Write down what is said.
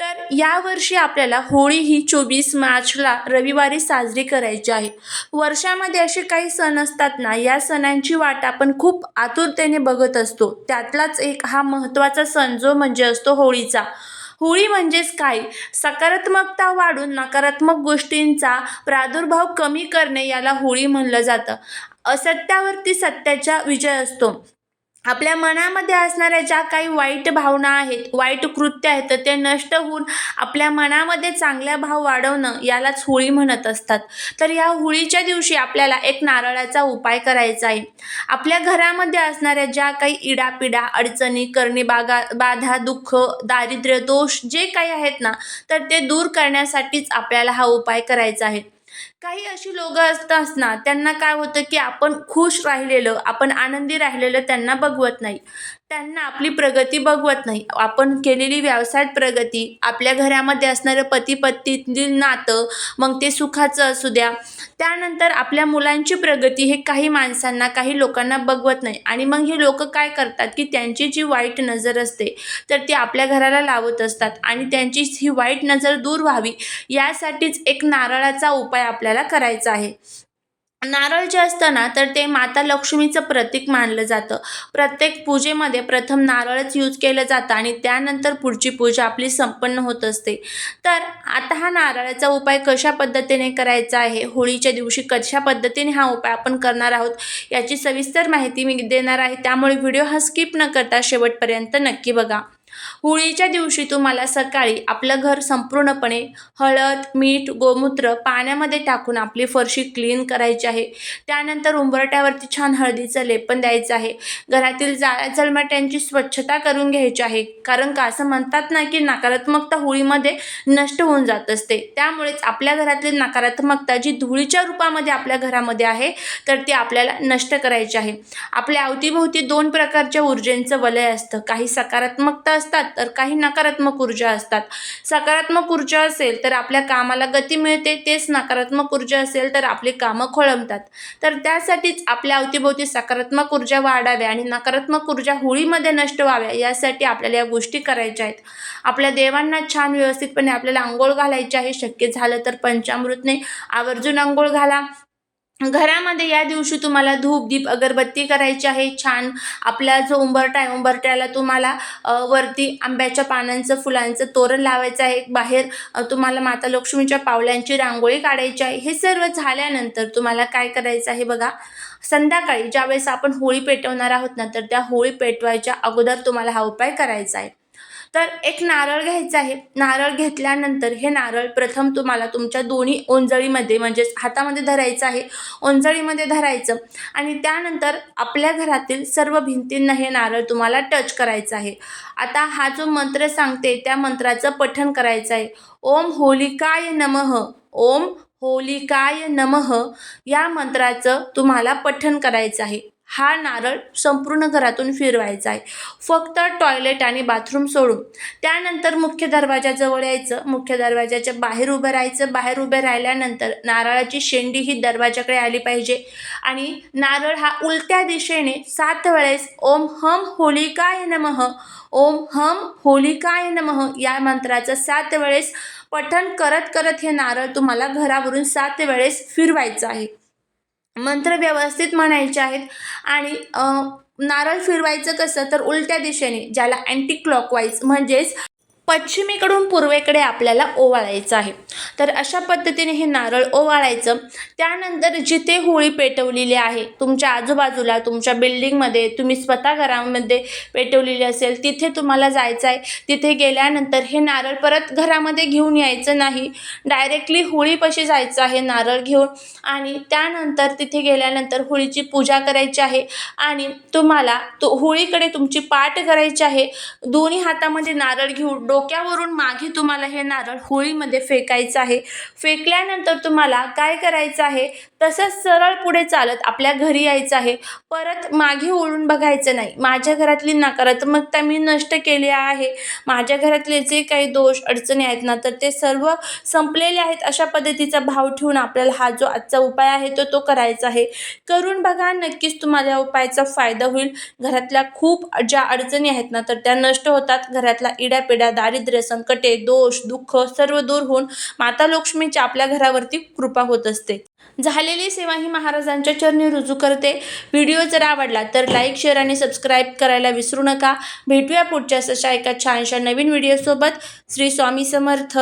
तर यावर्षी आपल्याला होळी ही चोवीस मार्चला रविवारी साजरी करायची आहे. वर्षामध्ये असे काही सण असतात ना या सणांची वाट आपण खूप आतुरतेने बघत असतो. त्यातलाच एक हा महत्त्वाचा सण जो म्हणजे असतो होळीचा. होळी म्हणजेच काय? सकारात्मकता वाढून नकारात्मक गोष्टींचा प्रादुर्भाव कमी करणे याला होळी म्हणलं जातं. असत्यावरती सत्याचा विजय असतो. आपल्या मनामध्ये असणाऱ्या ज्या काही वाईट भावना आहेत वाईट कृत्य आहेत तर ते नष्ट होऊन आपल्या मनामध्ये चांगल्या भाव वाढवणं यालाच होळी म्हणत असतात. तर या होळीच्या दिवशी आपल्याला एक नारळाचा उपाय करायचा आहे. आपल्या घरामध्ये असणाऱ्या ज्या काही इडापिडा अडचणी करणी बागा बाधा दुःख दारिद्र्य दोष जे काही आहेत ना तर ते दूर करण्यासाठीच आपल्याला हा उपाय करायचा आहे. काही अशी लोकं असतात ना त्यांना काय होतं की आपण खुश राहिलेलं आपण आनंदी राहिलेलं त्यांना बघवत नाही. त्यांना आपली प्रगती बघवत नाही. आपण केलेली व्यवसायात प्रगती आपल्या घरामध्ये असणारं पती पत्नीतील नातं मग ते सुखाचं असू द्या. त्यानंतर आपल्या मुलांची प्रगती हे काही माणसांना काही लोकांना बघवत नाही. आणि मग हे लोक काय करतात की त्यांची जी वाईट नजर असते तर ती आपल्या घराला लावत असतात. आणि त्यांची ही वाईट नजर दूर व्हावी यासाठीच एक नारळाचा उपाय आपल्या आपल्याला करायचं आहे. नारळ जे असतं ना तर ते माता लक्ष्मीचं प्रतीक मानलं जातं. प्रत्येक पूजेमध्ये प्रथम नारळच यूज केलं जातं आणि त्यानंतर पुढची पूजा आपली संपन्न होत असते. तर आता हा नारळाचा उपाय कशा पद्धतीने करायचा आहे? होळीच्या दिवशी कशा पद्धतीने हा उपाय आपण करणार आहोत? याची सविस्तर माहिती मी देणार आहे. त्यामुळे व्हिडिओ हा स्किप न करता शेवटपर्यंत नक्की बघा. होळीच्या दिवशी तुम्हाला सकाळी आपलं घर संपूर्णपणे हळद मीठ गोमूत्र पाण्यामध्ये टाकून आपली फरशी क्लीन करायची आहे. त्यानंतर उंबरट्यावरती छान हळदीचं लेपन द्यायचं आहे. घरातील जाळ्या जळमाट्यांची स्वच्छता करून घ्यायची आहे. कारण का असं म्हणतात ना की नकारात्मकता होळीमध्ये नष्ट होऊन जात असते. त्यामुळेच आपल्या घरातील नकारात्मकता जी धुळीच्या रूपामध्ये आपल्या घरामध्ये आहे तर ती आपल्याला नष्ट करायची आहे. आपल्या अवतीभोवती दोन प्रकारच्या ऊर्जेंचं वलय असतं. काही सकारात्मकता असतात तर काही नकारात्मक ऊर्जा असतात. सकारात्मक ऊर्जा असेल तर आपल्या कामाला गती मिळते तेच नकारात्मक ऊर्जा असेल तर आपली कामं खोळंबतात. तर त्यासाठीच आपल्या अवतीभोवती सकारात्मक ऊर्जा वाढाव्या आणि नकारात्मक ऊर्जा होळीमध्ये नष्ट व्हाव्या यासाठी आपल्याला या गोष्टी करायच्या आहेत. आपल्या देवांना छान व्यवस्थितपणे आपल्याला आंघोळ घालायची आहे शक्य झालं तर पंचामृतने आवर्जून आंघोळ घाला. घरामध्ये या दिवशी तुम्हाला धूप दीप अगरबत्ती करायची आहे. छान आपला जो उंबरटा आहे उंबरट्याला तुम्हाला वरती आंब्याच्या पानांचं फुलांचं तोरण लावायचं आहे. बाहेर तुम्हाला माता लक्ष्मीच्या पावलांची रांगोळी काढायची आहे. हे सर्व झाल्यानंतर तुम्हाला काय करायचं आहे बघा? संध्याकाळी ज्यावेळेस आपण होळी पेटवणार आहोत ना तर त्या होळी पेटवायच्या अगोदर तुम्हाला हा उपाय करायचा आहे. तर एक नारळ घ्यायचा आहे. नारळ घेतल्यानंतर हे नारळ प्रथम तुम्हाला तुमच्या दोन्ही ओंजळीमध्ये म्हणजेच हातामध्ये धरायचं आहे. ओंजळीमध्ये धरायचं. आणि त्यानंतर आपल्या घरातील सर्व भिंतींना हे नारळ तुम्हाला टच करायचं आहे. आता हा जो मंत्र सांगते त्या मंत्राचं पठण करायचं आहे. ओम होलिकाय नमः. ओम होलिकाय नमः. या मंत्राचं तुम्हाला पठण करायचं आहे. हा नारळ संपूर्ण घरातून फिरवायचा आहे. फक्त टॉयलेट आणि बाथरूम सोडून. त्यानंतर मुख्य दरवाजाजवळ यायचं. मुख्य दरवाजाच्या बाहेर उभं राहायचं. बाहेर उभे राहिल्यानंतर नारळाची शेंडी ही दरवाजाकडे आली पाहिजे. आणि नारळ हा उलट्या दिशेने सात वेळेस ओम हम होलिकाय नमः ओम हम होलिकाय नमः या मंत्राचं सात वेळेस पठण करत करत हे नारळ तुम्हाला घरावरून सात वेळेस फिरवायचं आहे. मंत्र व्यवस्थित म्हणायचे आहेत. आणि नारळ फिरवायचं कसं तर उलट्या दिशेने ज्याला अँटी क्लॉकवाईज म्हणजेच पश्चिमेकडून पूर्वेकडे आपल्याला ओवाळायचं आहे. तर अशा पद्धतीने हे नारळ ओवाळायचं. त्यानंतर जिथे होळी पेटवलेली आहे तुमच्या आजूबाजूला तुमच्या बिल्डिंगमध्ये तुम्ही स्वतः घरामध्ये पेटवलेली असेल तिथे तुम्हाला जायचं आहे तिथे गेल्यानंतर हे नारळ परत घरामध्ये घेऊन यायचं नाही. डायरेक्टली होळीपाशी जायचं आहे नारळ घेऊन आणि त्यानंतर तिथे गेल्यानंतर होळीची पूजा करायची आहे आणि तुम्हाला तो होळीकडे तुमची पाठ करायची आहे. दोन्ही हातामध्ये नारळ घेऊन डो डोक्यावरून मागे तुम्हाला हे नारळ होळीमध्ये फेकायचं आहे. फेकल्यानंतर तुम्हाला काय करायचं आहे? तसंच सरळ पुढे चालत आपल्या घरी यायचं आहे. परत मागे ओळून बघायचं नाही. माझ्या घरातली नकारात्मकता मी नष्ट केली आहे. माझ्या घरातले जे काही दोष अडचणी आहेत ना तर ते सर्व संपलेले आहेत अशा पद्धतीचा भाव ठेवून आपल्याला हा जो आजचा उपाय आहे तो तो करायचा आहे. करून बघा नक्कीच तुम्हाला या उपायाचा फायदा होईल. घरातल्या खूप ज्या अडचणी आहेत ना तर त्या नष्ट होतात. घरातला इड्यापिड्या दारिद्र्य संकटे दोष दुःख सर्व दूर होऊन माता लक्ष्मीची आपल्या घरावरती कृपा होत असते. झालेली सेवा ही महाराजांच्या चरणी रुजू करते. व्हिडिओ जर आवडला तर लाईक शेअर आणि सबस्क्राईब करायला विसरू नका. भेटूया पुढच्या अशा एका छानशा नवीन व्हिडिओसोबत. श्री स्वामी समर्थ.